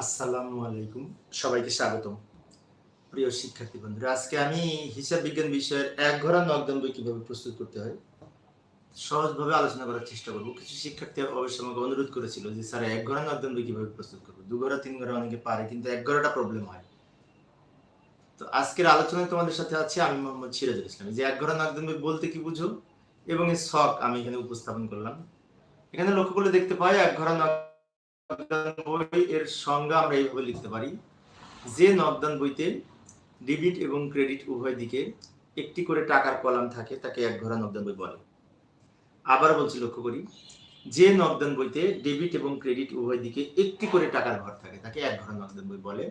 আসসালামু আলাইকুম। সবাইকে স্বাগতম। প্রিয় শিক্ষার্থী বন্ধুরা, আজকে আমি হিসাব বিজ্ঞান বিষয়ের এক ঘোড়া নকদান বই কীভাবে প্রস্তুত করতে হয়, সহজভাবে আলোচনা করার চেষ্টা করব। কিছু শিক্ষার্থী অবশ্য আমাকে অনুরোধ করেছিল যে, স্যার, এক ঘোড়া নকদান বই কীভাবে প্রস্তুত করব? দু ঘোড়া, তিন ঘোড়া অনেকে পারে, কিন্তু এক ঘোড়াটা প্রবলেম হয়। তো আজকের আলোচনায় তোমাদের সাথে আছে আমি মোহাম্মদ সিরাজুল ইসলাম। যে এক ঘোড়া নকদান বই বলতে কি বুঝো? এবং এর শখ আমি এখানে উপস্থাপন করলাম। এখানে লক্ষ্য করলে দেখতে পাই এক ঘোড়া নক এর সংজ্ঞা আমরা এইভাবে লিখতে পারি। যে নকদান বইতে ডেবিট এবং ক্রেডিট উভয় দিকে একটি করে টাকার কলাম থাকে, তাকে এক ঘোড়া নকদান বই বলে। আবার বলছি লক্ষ্য করি, যে নকদান বইতে ডেবিট এবং ক্রেডিট উভয় দিকে একটি করে টাকার ঘর থাকে, তাকে এক ঘোড়া নকদান বই বলে।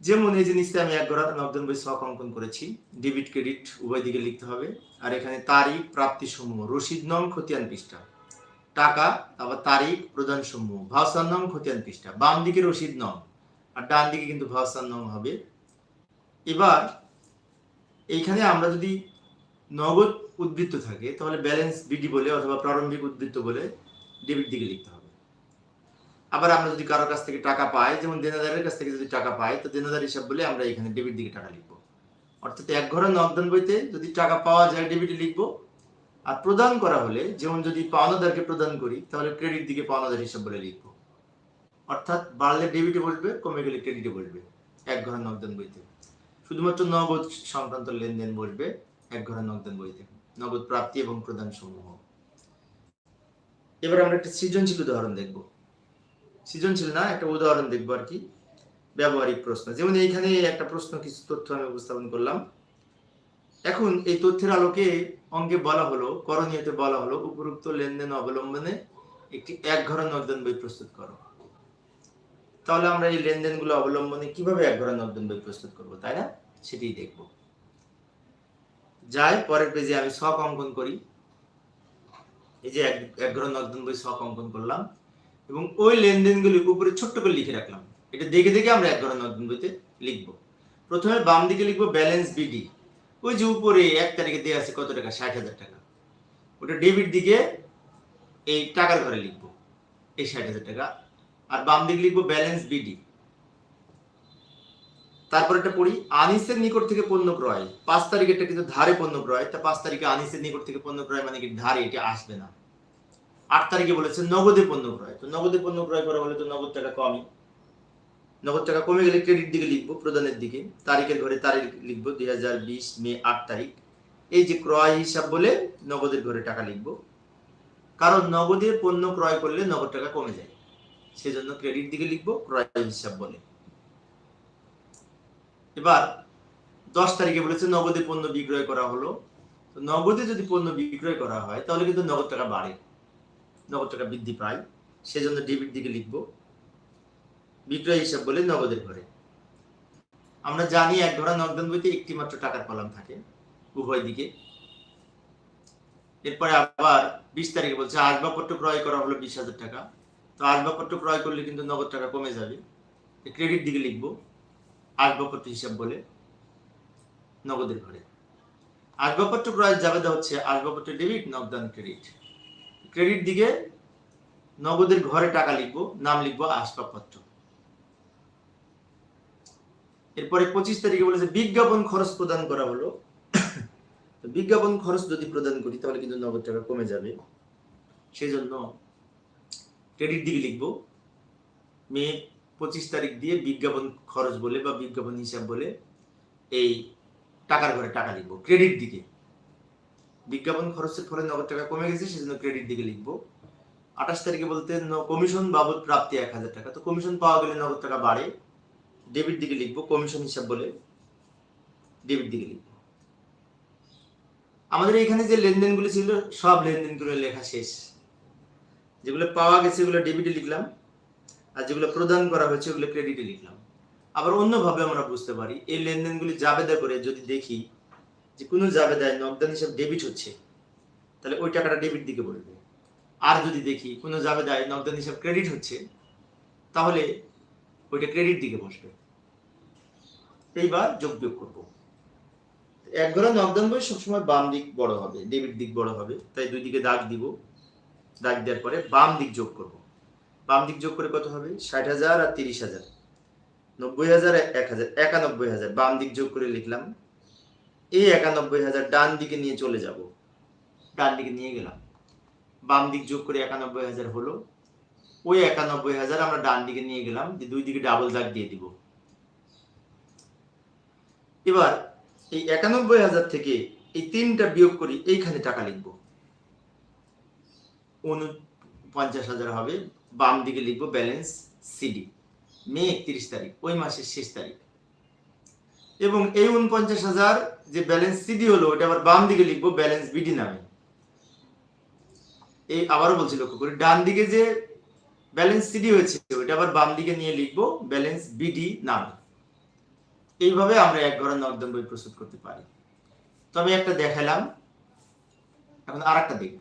যেমন এই জিনিসটা আমি এক ঘোড়া নকদান বই শখ অঙ্কন করেছি ডেবিট ক্রেডিট উভয় দিকে লিখতে হবে। আর এখানে তারিখ প্রাপ্তি সমূহ রসিদ, নং, খতিয়ান পৃষ্ঠা। টাকা আবার তারিখ প্রধান সমূহ নাম খতিয়ান পৃষ্ঠা। বাম দিকে রসিদ নং, আর ডান দিকে কিন্তু নাম হবে। এবার, এইখানে আমরা যদি নগদ উদ্বৃত্ত থাকে, তাহলে ব্যালেন্স বিডি বলে অথবা প্রারম্ভিক উদ্বৃত্ত বলে ডেবিট দিকে লিখতে হবে। আবার আমরা যদি কারোর কাছ থেকে টাকা পাই, যেমন দেনাদারের কাছ থেকে যদি টাকা পাই, তো দেনাদার হিসাব বলে আমরা এখানে ডেবিট দিকে টাকা লিখব। অর্থাৎ এক ঘরের নগদান বইতে যদি টাকা পাওয়া যায় ডেবিটে লিখব। আর প্রদান করা হলে, যেমন যদি পাওনাদারকে প্রদান করি, তাহলে ক্রেডিট দিকে পাওনাদার হিসাব বলে লিখব। অর্থাৎ বাড়লে ডেবিটে বসবে, কমে গেলে ক্রেডিটে বসবে, এক ঘরের নগদান বইতে। শুধুমাত্র নগদ সংক্রান্ত লেনদেন বসবে, এক ঘরের নগদান বইতে। নগদ প্রাপ্তি এবং প্রদান সমূহ। এবার আমরা একটা সৃজনশীল উদাহরণ দেখব। সৃজনশীল না, একটা উদাহরণ দেখব আর কি। ব্যবহারিক প্রশ্ন। যেমন এইখানে একটা প্রশ্ন, কিছু তথ্য আমি উপস্থাপন করলাম। এখন এই তথ্যের আলোকে অঙ্কে বলা হলো, করণীয়তে বলা হলো, উপরোক্ত লেনদেন অবলম্বনে একটি এক ঘর নগদান বই প্রস্তুত করো। তাহলে আমরা এই লেনদেনগুলো অবলম্বনে কীভাবে এক ঘর নগদান বই প্রস্তুত করব, তাই না? সেটাই দেখব। যাই, পরের পেজে আমি শখ অঙ্কন করি। এই যে এক ঘর নগদান বই শখ অঙ্কন করলাম এবং ওই লেনদেনগুলি উপরে ছোট্ট করে লিখে রাখলাম। এটা দেখে দেখে আমরা এক ঘর নগদান বইতে লিখব। প্রথমে বাম দিকে লিখব ব্যালেন্স বিডি। ওই যে উপরে এক তারিখে দেওয়া আছে কত টাকা? ষাট হাজার টাকা। ওটা ডেবিট দিকে এই টাকার ঘরে লিখব, এই ষাট হাজার টাকা। আর বাম দিকে লিখব ব্যালেন্স বিডি। তারপর একটা পড়ি, আনিসের নিকট থেকে পণ্য ক্রয়। পাঁচ তারিখে এটা কিন্তু ধারে পণ্য ক্রয়। তা পাঁচ তারিখে আনিসের নিকট থেকে পণ্য ক্রয় মানে কি ধারে, এটা আসবে না। আট তারিখে বলেছে নগদে পণ্য ক্রয়। তো নগদে পণ্য ক্রয় করা হলে তো নগদ টাকা কমই। নগদ টাকা কমে গেলে ক্রেডিট দিকে লিখব, প্রদানের দিকে। তারিখের ঘরে তারিখ লিখব, দুই হাজার বিশ মে আট তারিখ। এই যে ক্রয় হিসাব বলে নগদের ঘরে টাকা লিখব। কারণ নগদে পণ্য ক্রয় করলে নগদ টাকা কমে যায়। সেজন্য ক্রেডিট দিকে লিখব, ক্রয় হিসাব বলে। এবার দশ তারিখে বলেছে নগদে পণ্য বিক্রয় করা হলো। তো নগদে যদি পণ্য বিক্রয় করা হয়, তাহলে কিন্তু নগদ টাকা বাড়ে। নগদ টাকা বৃদ্ধি পায়। সেজন্য ডেবিট দিকে লিখব। বিক্রয় হিসাব বলে নগদের ঘরে। আমরা জানি এক ধরা নগদান বইতে একটি মাত্র টাকার কলাম থাকে উভয় দিকে। এরপরে আবার বিশ তারিখে বলছে, আসবাবপত্র ক্রয় করা হলো বিশ হাজার টাকা। তো আসবাবপত্র ক্রয় করলে কিন্তু নগদ টাকা কমে যাবে। ক্রেডিট দিকে লিখব, আসবাবপত্র হিসাব বলে নগদের ঘরে। আসবাবপত্র ক্রয়ের জাবেদা হচ্ছে আসবাবপত্র ডেবিট নগদান ক্রেডিট ক্রেডিট দিকে নগদের ঘরে টাকা লিখব, নাম লিখব আসবাবপত্র। এরপরে পঁচিশ তারিখে বলেছে, বিজ্ঞাপন খরচ প্রদান করা হলো। তো বিজ্ঞাপন খরচ যদি প্রদান করি, তাহলে কিন্তু নগদ টাকা কমে যাবে। সেই জন্য ক্রেডিট দিকে লিখব। মে পঁচিশ তারিখ দিয়ে বিজ্ঞাপন খরচ বলে বা বিজ্ঞাপন হিসাব বলে এই টাকার ঘরে টাকা লিখব ক্রেডিট দিকে। বিজ্ঞাপন খরচের ফলে নগদ টাকা কমে গেছে, সেজন্য ক্রেডিট দিকে লিখব। আঠাশ তারিখে বলতে কমিশন বাবদ প্রাপ্তি এক হাজার টাকা। তো কমিশন পাওয়া গেলে নগদ টাকা বাড়ে। ডেবিট দিকে লিখব কমিশন হিসাব বলে ডেবিট দিকে লিখব। আমাদের এখানে যে লেনদেনগুলো ছিল, সব লেনদেনগুলো লেখা শেষ। যেগুলো পাওয়া গেছে, ওগুলো ডেবিটে লিখলাম। আর যেগুলো প্রদান করা হয়েছে, ওগুলো ক্রেডিটে লিখলাম। আবার অন্যভাবে আমরা বুঝতে পারি, এই লেনদেনগুলি জাবেদা করে যদি দেখি যে কোনো জাবেদায় নগদান হিসাব ডেবিট হচ্ছে, তাহলে ওই টাকাটা ডেবিট দিকে বলবে আর যদি দেখি কোনো জাবেদায় নগদান হিসাব ক্রেডিট হচ্ছে, তাহলে ওইটা ক্রেডিট দিকে বসবে। এইবার যোগ বিয়োগ করব। এক ঘোড়া নগদান বই সবসময় বাম দিক বড় হবে ডেবিট দিক বড় হবে। তাই দুই দিকে দাগ দিব, দাগ দেওয়ার পরে বাম দিক যোগ করব। বাম দিক যোগ করে কত হবে? ষাট হাজার আর তিরিশ হাজার। নব্বই হাজার এক হাজার, একানব্বই হাজার। বাম দিক যোগ করে লিখলাম, এই একানব্বই হাজার ডান দিকে নিয়ে চলে যাব। ডান দিকে নিয়ে গেলাম। বাম দিক যোগ করে একানব্বই হাজার হলো। ওই একানব্বই হাজার আমরা ডান দিকে নিয়ে গেলাম দুই দিকে ডাবল দাগ দিয়ে দিব। এবার এই একানব্বই হাজার থেকে এই তিনটা বিয়োগ করি এইখানে টাকা লিখব। উনপঞ্চাশ হাজার হবে, বাম দিকে লিখব ব্যালেন্স সিডি মে একত্রিশ তারিখ, ওই মাসের শেষ তারিখ। এবং এই উনপঞ্চাশ হাজার যে ব্যালেন্স সিডি হলো ওটা আবার বাম দিকে লিখব ব্যালেন্স বিডি নামে। এই আবারও বলছি লক্ষ্য করি, ডান দিকে যে ব্যালেন্স সিডি হয়েছে ওটা আবার বাম দিকে নিয়ে লিখব ব্যালেন্স বিডি নামে। এইভাবে আমরা এক ঘরের নকদম বই প্রস্তুত করতে পারি। তবে একটা দেখালাম। এখন আর একটা দেখব।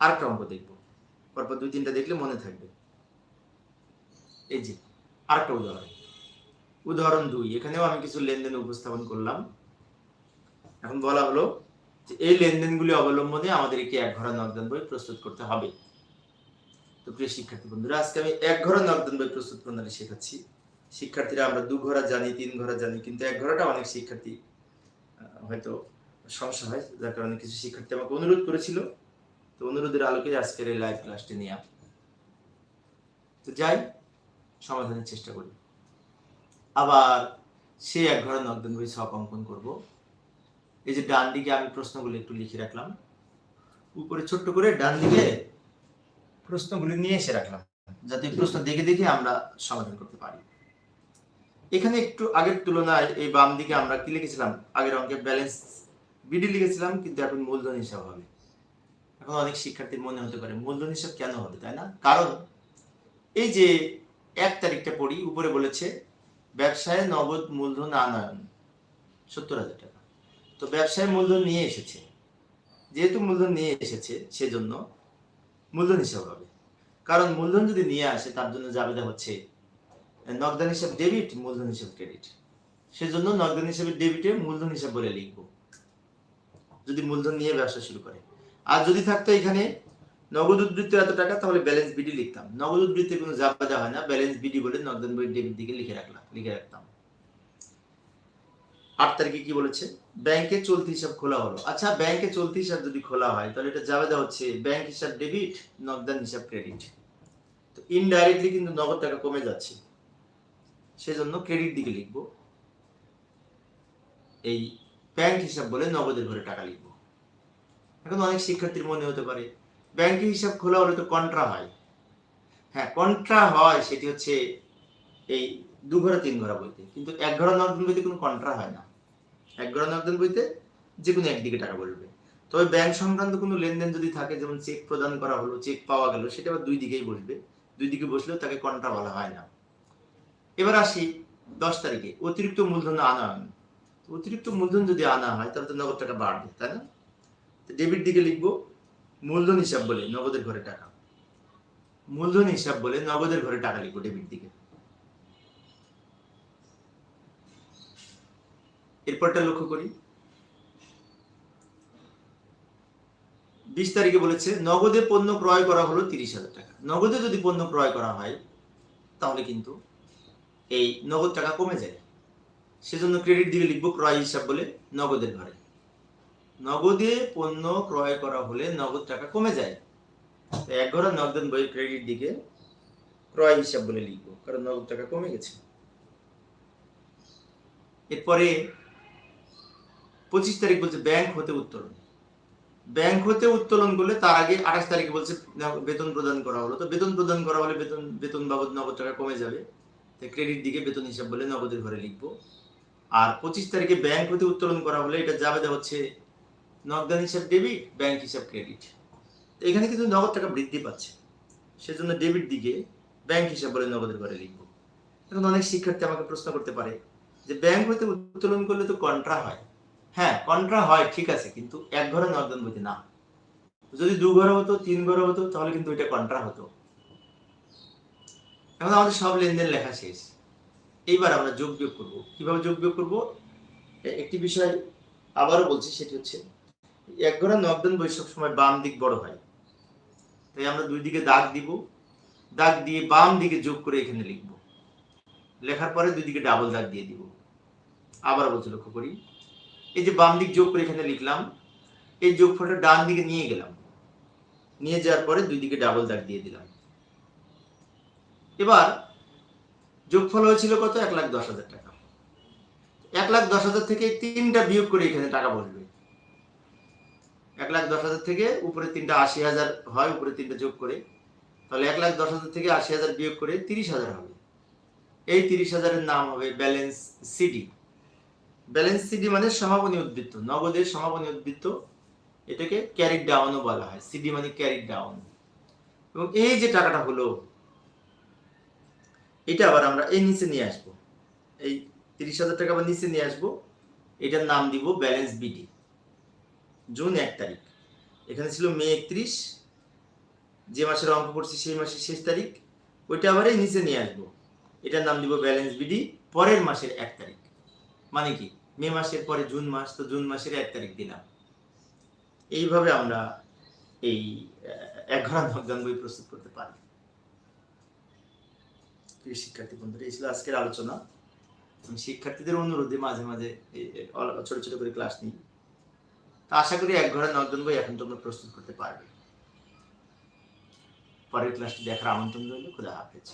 আরেকটা অঙ্ক দেখব। পরপর দুই তিনটা দেখলে মনে থাকবে। এই যে আর একটা উদাহরণ। উদাহরণ দুই। এখানেও আমি কিছু লেনদেন উপস্থাপন করলাম। এখন বলা হলো যে এই লেনদেনগুলি অবলম্বনে আমাদেরকে এক ঘরের নকদান বই প্রস্তুত করতে হবে। তো প্রিয় শিক্ষার্থী বন্ধুরা, আজকে আমি এক ঘরের নকদান বই প্রস্তুত প্রণালী শেখাচ্ছি। শিক্ষার্থীরা আমরা দু ঘোরা জানি, তিন ঘোরা জানি, কিন্তু এক ঘোরাটা অনেক শিক্ষার্থী হয়তো সমস্যা হয়, যার কারণে কিছু শিক্ষার্থী আমাকে অনুরোধ করেছিল। তো অনুরোধের আলোকে আজকের এই লাইভ ক্লাসটি নিয়ে তো যাই, সমাধানের চেষ্টা করি। আবার সে এক ঘরের নকদান বই সব অঙ্কন করব। এই যে ডান দিকে আমি প্রশ্নগুলো একটু লিখে রাখলাম। উপরে ছোট্ট করে ডান দিকে প্রশ্নগুলি নিয়ে এসে রাখলাম, যাতে প্রশ্ন দেখে দেখে আমরা সমাধান করতে পারি। এখানে একটু আগের তুলনায় এই বাম দিকে আমরা কি লিখেছিলাম? আগের অঙ্কে ব্যালেন্স বিডি লিখেছিলাম, কিন্তু এখন মূলধন হিসাব হবে। এখন অনেক শিক্ষার্থীর মনে হতে পারে, মূলধন হিসাব কেন হবে, তাই না? কারণ এই যে এক তারিখটা পড়ি, উপরে বলেছে, ব্যবসায় নগদ মূলধন আনয়ন, সত্তর হাজার টাকা। তো ব্যবসায় মূলধন নিয়ে এসেছে। যেহেতু মূলধন নিয়ে এসেছে, সেজন্য মূলধন হিসাব হবে। কারণ মূলধন যদি নিয়ে আসে, তার জন্য জাবেদা হচ্ছে নগদান হিসাব ডেবিট মূলধন হিসাব ক্রেডিট সেজন্য নগদান হিসাবে ডেবিটে মূলধন হিসাব বলে লিখব। যদি মূলধন নিয়ে ব্যবসা শুরু করে। আর যদি থাকতো এখানে নগদ উদ্বৃত্ত এত টাকা, তাহলে ব্যালেন্স বিডি লিখতাম। নগদ উদ্বৃত্তে কোনো জাবেদা হয় না ব্যালেন্স বিডি বলে নগদান বই ডেবিট দিকে লিখে রাখলাম, লিখে রাখতাম। আট তারিখে কি বলেছে? ব্যাংকে চলতি হিসাব খোলা হলো। আচ্ছা ব্যাংকে চলতি হিসাব যদি খোলা হয়, তাহলে এটা জাবেদা হচ্ছে। ব্যাংক হিসাব ডেবিট নগদান হিসাব ক্রেডিট তো ইনডাইরেক্টলি কিন্তু নগদ টাকা কমে যাচ্ছে। সেজন্য ক্রেডিট দিকে লিখব। এই ব্যাংক হিসাব বলে নগদের ঘরে টাকা লিখব। এখন অনেক শিক্ষার্থীর মনে হতে পারে ব্যাংকে হিসাব খোলা হলে তো কন্ট্রা হয়। হ্যাঁ কন্ট্রা হয় সেটি হচ্ছে এই দু ঘোড়া, তিন ঘোড়া বইতে। কিন্তু এক ঘোড়া নগদান বইতে কোনো কন্ট্রা হয় না। এক ঘোড়া নগদান বইতে যে কোনো একদিকে টাকা বলবে তবে ব্যাংক সংক্রান্ত কোনো লেনদেন যদি থাকে, যেমন চেক প্রদান করা হলো চেক পাওয়া গেল, সেটা আবার দুই দিকেই বসবে। দুই দিকে বসলেও তাকে কন্ট্রা বলা হয় না। এবার আসি দশ তারিখে, অতিরিক্ত মূলধন আনয়ন অতিরিক্ত মূলধন যদি আনা হয়, তাহলে তো নগদ টাকা বাড়বে, তাই না? ডেবিট দিকে লিখব, মূলধন হিসাব বলে নগদের ঘরে টাকা। মূলধন হিসাব বলে নগদের ঘরে টাকা লিখব ডেবিট দিকে। এরপরটা লক্ষ্য করি। বিশ তারিখে বলেছে, নগদে পণ্য ক্রয় করা হলো তিরিশ হাজার টাকা। নগদে যদি পণ্য ক্রয় করা হয়, তাহলে কিন্তু এই নগদ টাকা কমে যায়। সেজন্য ক্রেডিট দিকে লিখব ক্রয় হিসাব বলে নগদের ঘরে। নগদে পণ্য ক্রয় করা হলে নগদ টাকা কমে যায়। তো এক ঘরে নগদ বই ক্রেডিট দিকে ক্রয় হিসাব বলে লিখব, কারণ নগদ টাকা কমে গেছে। এরপরে পঁচিশ তারিখ বলছে ব্যাংক হতে উত্তোলন। ব্যাংক হতে উত্তোলন করলে তার আগে আঠাশ তারিখে বলছে বেতন প্রদান করা হলো। তো বেতন প্রদান করা হলে বেতন বেতন বাবদ নগদ টাকা কমে যাবে। ক্রেডিট দিকে বেতন হিসাব বলে নগদের ঘরে লিখব। আর পঁচিশ তারিখে ব্যাংক হতে উত্তোলন করা হলে এটা যাবে হচ্ছে নগদান হিসাব ডেবিট ব্যাংক হিসাব ক্রেডিট এখানে কিন্তু নগদ টাকা বৃদ্ধি পাচ্ছে। সেজন্য ডেবিট দিকে ব্যাংক হিসাব বলে নগদের ঘরে লিখব। এখন অনেক শিক্ষার্থী আমাকে প্রশ্ন করতে পারে যে ব্যাংক হতে উত্তোলন করলে তো কন্ট্রা হয়। হ্যাঁ কন্ট্রা হয়, ঠিক আছে, কিন্তু এক ঘরে নগদান বইতে না। যদি দু ঘরে হতো, তিন ঘরে হতো, তাহলে কিন্তু এটা কন্ট্রা হতো। এখন আমাদের সব লেনদেন লেখা শেষ। এইবার আমরা যোগ বিয়োগ করব। কীভাবে যোগ বিয়োগ করব? একটি বিষয় আবারও বলছি, সেটি হচ্ছে এক ঘরে নগদান বই সময় বাম দিক বড় হয়। তাই আমরা দুই দিকে দাগ দিব। দাগ দিয়ে বাম দিকে যোগ করে এখানে লিখব। লেখার পরে দুই দিকে ডাবল দাগ দিয়ে দিব। আবার বলতে লক্ষ্য করি। এই যে বাম দিক যোগ করে এখানে লিখলাম, এই যোগফলটা ডান দিকে নিয়ে গেলাম। নিয়ে যাওয়ার পরে দুই দিকে ডাবল দাগ দিয়ে দিলাম। এবার যোগফল হয়েছিল কত? এক লাখ দশ হাজার টাকা। এক লাখ দশ হাজার থেকে তিনটা বিয়োগ করে এখানে টাকা বসবে। এক লাখ দশ হাজার থেকে উপরে তিনটা আশি হাজার হয়, উপরে তিনটা যোগ করে। তাহলে এক লাখ দশ হাজার থেকে আশি হাজার বিয়োগ করে তিরিশ হাজার হবে। এই তিরিশ হাজারের নাম হবে ব্যালেন্স সিডি। ব্যালেন্স সিডি মানে সমাপনী উদ্বৃত্ত। নগদের সমাপনী উদ্বৃত্ত, এটাকে ক্যারি ডাউনও বলা হয়। সিডি মানে ক্যারি ডাউন। এবং এই যে টাকাটা হলো এটা আবার আমরা এই নিচে নিয়ে আসব। এই তিরিশ হাজার টাকা আবার নিচে নিয়ে আসব। এটার নাম দিব ব্যালেন্স বিডি জুন এক তারিখ। এখানে ছিল মে একত্রিশ। যে মাসের অঙ্ক করছি সেই মাসের শেষ তারিখ। ওইটা আবার এই নিচে নিয়ে আসব। এটার নাম দিব ব্যালেন্স বিডি পরের মাসের এক তারিখ। মানে কি? মে মাসের পরে জুন মাস, তো জুন মাসের এক তারিখ দিলাম। এইভাবে আমরা এই এক ঘণ্টা বই প্রস্তুত করতে পারি প্রিয় শিক্ষার্থী বন্ধুরা, এই ছিল আজকের আলোচনা। আমি শিক্ষার্থীদের অনুরোধে মাঝে মাঝে ছোট ছোট করে ক্লাস নিই। তা আশা করি এক ঘরে নজন বই এখন তোমরা প্রস্তুত করতে পারবে। পরের ক্লাসটি দেখার আমন্ত্রণ রইল। খুদা হাফেজ।